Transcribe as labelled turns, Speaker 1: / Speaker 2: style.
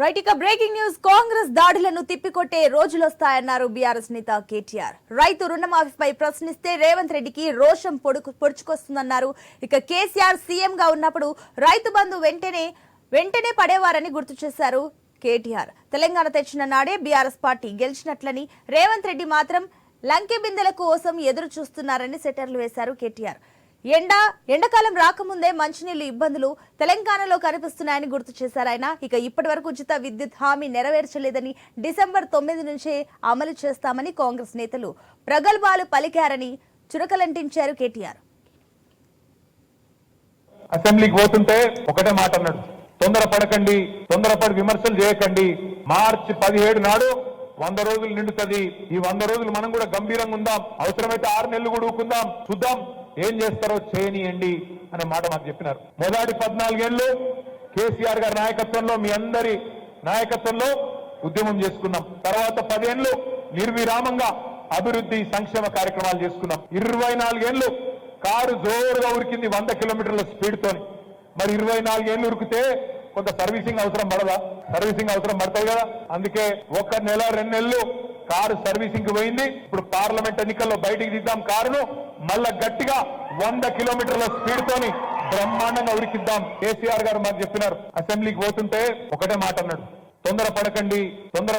Speaker 1: Right ఇక breaking news. Congress దాడులను తిప్పికొట్టే రోజులొస్తాయన్నారు BRS నేత కేటీఆర్. రైతు రుణమాఫీపై ప్రశ్నిస్తే రేవంత్ రెడ్డికి రోషం పొడుకు పొడుచుకొస్తుందన్నారు. ఇక కేసీఆర్ సీఎం గా ఉన్నప్పుడు రైతు బంధు వెంటనే వెంటనే పడేవారని గుర్తు చేశారు కేటీఆర్. తెలంగాణ తెచ్చిన నాడే బీఆర్ఎస్ పార్టీ గెలిచినట్లని రేవంత్ రెడ్డి మాత్రం లంకె బిందెల కోసం ఎదురు చూస్తున్నారని సెటర్లు వేశారు కేటీఆర్. ఎండ ఎండాకాలం రాకముందే మంచినీళ్ళు ఇబ్బందులు తెలంగాణలో కనిపిస్తున్నాయని గుర్తు చేశారు ఆయన. ఇక ఇప్పటి వరకు ఉచిత విద్యుత్ హామీ నెరవేర్చలేదని డిసెంబర్ తొమ్మిది నుంచే అమలు చేస్తామని కాంగ్రెస్ నేతలు ప్రగల్భాలు పలికారని చురకలంటించారు కేటీఆర్.
Speaker 2: అసెంబ్లీకి పోతుంటే ఒకటే మాట అన్నాడు. తొందర పడకండి తొందరపడి విమర్శలు చేయకండి. మార్చి పదిహేడు నాడు వంద రోజులు నిండుతుంది. ఈ వంద రోజులు మనం కూడా గంభీరంగా ఉందాం. అవసరమైతే ఆరు నెలలు కూడా ఊకుందాం. చూద్దాం. ఏం చేస్తారో చేయనియండి అనే మాట మాకు చెప్పినారు. మొదటి పద్నాలుగేళ్ళు కేసీఆర్ గారి నాయకత్వంలో మీ అందరి నాయకత్వంలో ఉద్యమం చేసుకున్నాం. తర్వాత పదేళ్ళు నిర్విరామంగా అభివృద్ధి సంక్షేమ కార్యక్రమాలు చేసుకున్నాం. ఇరవై నాలుగేళ్ళు కారు జోరుగా ఉరికింది వంద కిలోమీటర్ల స్పీడ్ తోని మరి ఇరవై నాలుగేళ్ళు ఉరికితే కొంత సర్వీసింగ్ అవసరం పడదా? సర్వీసింగ్ అవసరం పడతాయి కదా. అందుకే ఒక నెల రెండు నెలలు కారు సర్వీసింగ్ పోయింది. ఇప్పుడు పార్లమెంట్ ఎన్నికల్లో బయటికి తీద్దాం కారును. మళ్ళా గట్టిగా వంద కిలోమీటర్ల స్పీడ్ తోని బ్రహ్మాండంగా ఉరికిద్దాం. కేసీఆర్ గారు మాకు చెప్పినారు అసెంబ్లీకి పోతుంటే ఒకటే మాట అన్నాడు తొందర పడకండి తొందర